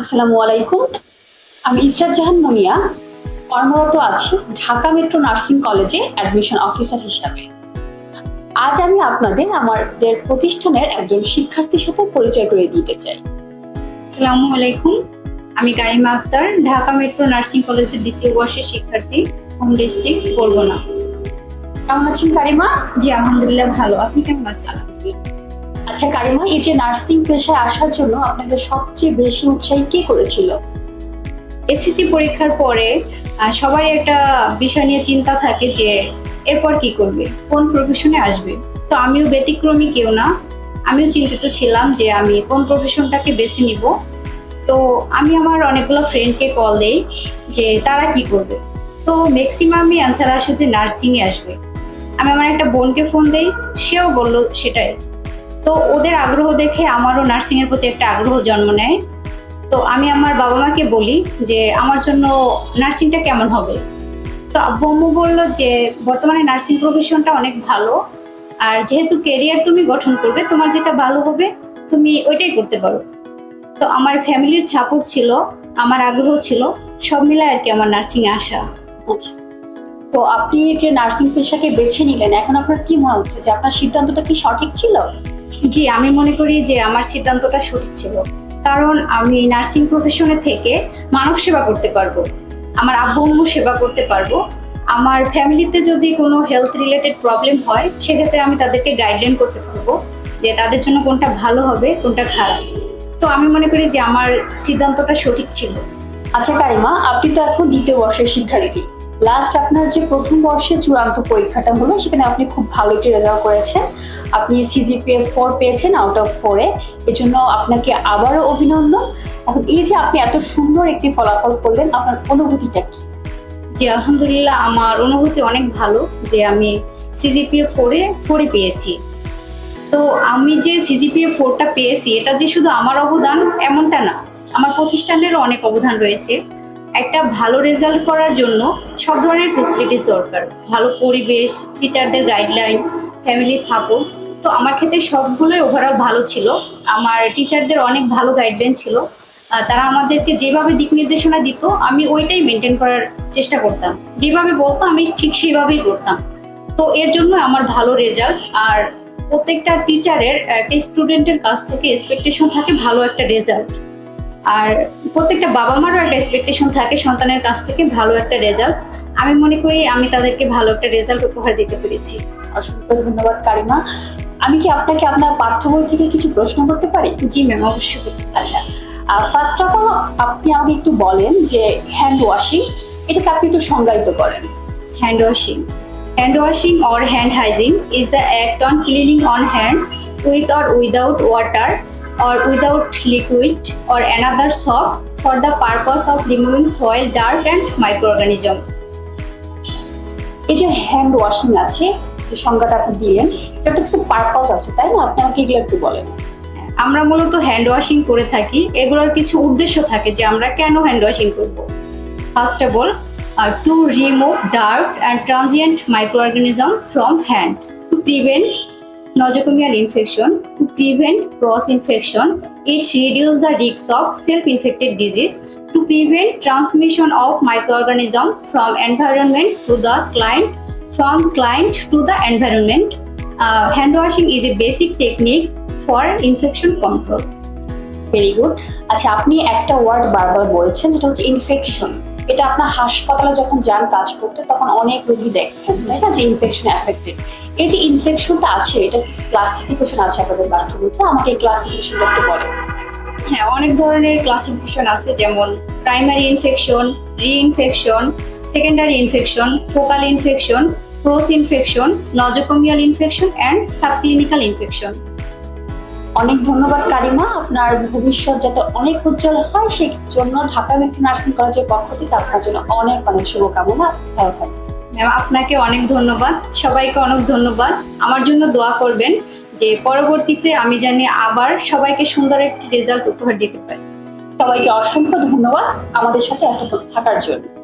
আসসালামু আলাইকুম। আমি ইসরাত জাহান মুনিয়া কর্মরত আছি ঢাকা মেট্রো নার্সিং কলেজে অ্যাডমিশন অফিসার হিসাবে। আজ আমি আপনাদের আমাদের প্রতিষ্ঠানের একজন শিক্ষার্থীর সাথে পরিচয় করে দিতে চাই। আসসালামু আলাইকুম। আমি গারিমা আক্তার ঢাকা মেট্রো নার্সিং কলেজের দ্বিতীয় বর্ষের শিক্ষার্থী হোম ডিস্ট্রিক্ট বরগুনা। কেমন আছেন কারিমা? জি আলহামদুলিল্লাহ ভালো। আপনি কেমন আছেন? আচ্ছা কারিমা এই যে নার্সিং পেশায় আসার জন্য আপনাকে সবচেয়ে বেশি উৎসাহী কে করেছিল? এসএসসি পরীক্ষার পরে আহ, সবারই একটা বিষয় নিয়ে চিন্তা থাকে যে এরপর কি করবে? কোন প্রফেশনে আসবে? তো আমিও ব্যতিক্রমী কেউ না। আমিও চিন্তিত ছিলাম যে আমি কোন প্রফেশনটাকে বেছে নিব। তো আমি আমার অনেকগুলো ফ্রেন্ডকে কল দেই যে তারা কি করবে? তো ম্যাক্সিমামই অ্যান্সার আসে যে নার্সিংয়ে আসবে। আমি আমার একটা বোনকে ফোন দেই সেও বলল সেটাই। তো ওদের আগ্রহ দেখে আমারও নার্সিংয়ের প্রতি একটা আগ্রহ জন্ম নেয়। তো আমি আমার বাবা মাকে বলি যে, আমার জন্য নার্সিংটা কেমন হবে? তো আব্বু আম্মু বলল যে, বর্তমানে নার্সিং প্রফেশনটা অনেক ভালো। আর যেহেতু কেরিয়ার তুমি গঠন করবে, তোমার যেটা ভালো হবে, তুমি ওইটাই করতে পারো। তো আমার ফ্যামিলির ছাপড় ছিল, আমার আগ্রহ ছিল, সব মিলায় আর কি আমার নার্সিংয়ে আসা। আচ্ছা। তো আপনি যে নার্সিং পেশাকে বেছে নিলেন, এখন আপনার কি মনে হচ্ছে? যে আপনার সিদ্ধান্তটা কি সঠিক ছিল? জি, আমি মনে করি যে আমার সিদ্ধান্তটা সঠিক ছিল। কারণ আমি নার্সিং প্রফেশনে থেকে মানব সেবা করতে পারব, আমার আব্বু আম্মু সেবা করতে পারব, আমার ফ্যামিলিতে যদি কোনো হেলথ রিলেটেড প্রবলেম হয়, সেক্ষেত্রে আমি তাদেরকে গাইডলাইন করতে পারব যে তাদের জন্য কোনটা ভালো হবে, কোনটা খারাপ। তো আমি মনে করি যে আমার সিদ্ধান্তটা সঠিক ছিল। আচ্ছা কারিমা, আপনি তো এখন দ্বিতীয় বর্ষের শিক্ষার্থী। লাস্ট আপনার যে প্রথম বর্ষের চূড়ান্ত পরীক্ষাটা হলো, সেখানে আপনি খুব ভালো একটি রেজাল্ট করেছেন। আপনি সিজিপিএ ফোর পেয়েছেন আউট অফ ফোরে এর জন্য আপনাকে আবারও অভিনন্দন। এখন এই যে আপনি এত সুন্দর একটি ফলাফল করলেন, আপনার অনুভূতিটা কি? যে আলহামদুলিল্লাহ, আমার অনুভূতি অনেক ভালো যে আমি সিজিপিএ ফোরে ফোরে পেয়েছি। তো আমি যে সিজিপিএ ফোরটা পেয়েছি, এটা যে শুধু আমার অবদান এমনটা না, আমার প্রতিষ্ঠানেরও অনেক অবদান রয়েছে। একটা ভালো রেজাল্ট করার জন্য সব ধরনের ফেসিলিটিস দরকার। ভালো পরিবেশ টিচারদের গাইডলাইন ফ্যামিলি সাপোর্ট তো আমার ক্ষেত্রে সবগুলোই ওভারঅল ভালো ছিল। আমার টিচারদের অনেক ভালো গাইডলাইন ছিল। তারা আমাদেরকে যেভাবে দিক নির্দেশনা দিত, আমি ওইটাই মেনটেন করার চেষ্টা করতাম। যেভাবে বলতো, আমি ঠিক সেইভাবেই করতাম। তো এর জন্য আমার ভালো রেজাল্ট আর প্রত্যেকটা টিচারের একটা স্টুডেন্টের কাছ থেকে এক্সপেকটেশন থাকে ভালো একটা রেজাল্ট আর প্রত্যেকটা বাবা মারও একটা এক্সপেকটেশন থাকে সন্তানের কাছ থেকে ভালো একটা রেজাল্ট আমি মনে করি আমি তাদেরকে ভালো একটা রেজাল্ট উপহার দিতে পেরেছি। অসংখ্য ধন্যবাদ কারিমা। আমি কি আপনাকে আপনার পাঠ্য বই থেকে কিছু প্রশ্ন করতে পারি? জি ম্যাম অবশ্যই। আচ্ছা ফার্স্ট অফ অল আপনি আমাকে একটু বলেন যে হ্যান্ড ওয়াশিং এটাকে আপনি একটু সংজ্ঞায়িত করেন। Hand washing. Hand washing or hand hygiene is the act on cleaning on hands with or without water or without liquid or another soap for the purpose of removing soil, dirt and microorganism. এই যে hand washing আছে যে সংজ্ঞাটা আপনি দিলেন এটা কিছু purpose আছে তাই না? আপনি আমাকে এগুলো একটু বলেন। আমরা মূলত হ্যান্ড ওয়াশিং করে থাকি। এগুলোর কিছু উদ্দেশ্য থাকে যে আমরা কেন হ্যান্ড ওয়াশিং করব। First of all to remove dirt and transient microorganism from hand to prevent nosocomial infection to prevent cross infection it reduces the risk of self-infected disease to prevent transmission of microorganism from environment to the client from client to the environment Uh, hand washing is a basic technique for infection control very good আচ্ছা আপনি একটা word বারবার বলেছেন যেটা হচ্ছে infection এটা আপনার হাসপাতালে যখন যান কাজ করতে, তখন অনেক রোগী দেখেন তাই না যে ইনফেকশন অ্যাফেক্টেড এই যে ইনফেকশনটা আছে, এটা কিছু ক্লাসিফিকেশন আছে আপনাদের পাঠ্যবইতে আমাকে এই একটু বলেন। হ্যাঁ অনেক ধরনের ক্লাসিফিকেশন আছে, যেমন primary infection re infection secondary infection focal infection cross infection nosocomial infection and subclinical infection অনেক ধন্যবাদ কারিমা। আপনার ভবিষ্যৎ যাতে অনেক উজ্জ্বল হয় সেই জন্য ঢাকা মেট্রো নার্সিং কলেজের পক্ষ থেকে আপনার জন্য অনেক অনেক শুভকামনা। ভালো থাকবেন। ম্যাম আপনাকে অনেক ধন্যবাদ। সবাইকে অনেক ধন্যবাদ। আমার জন্য দোয়া করবেন যে পরবর্তীতে আমি জানি আবার সবাইকে সুন্দর একটি রেজাল্ট উপহার দিতে পারি। সবাইকে অসংখ্য ধন্যবাদ আমাদের সাথে এতক্ষণ থাকার জন্য।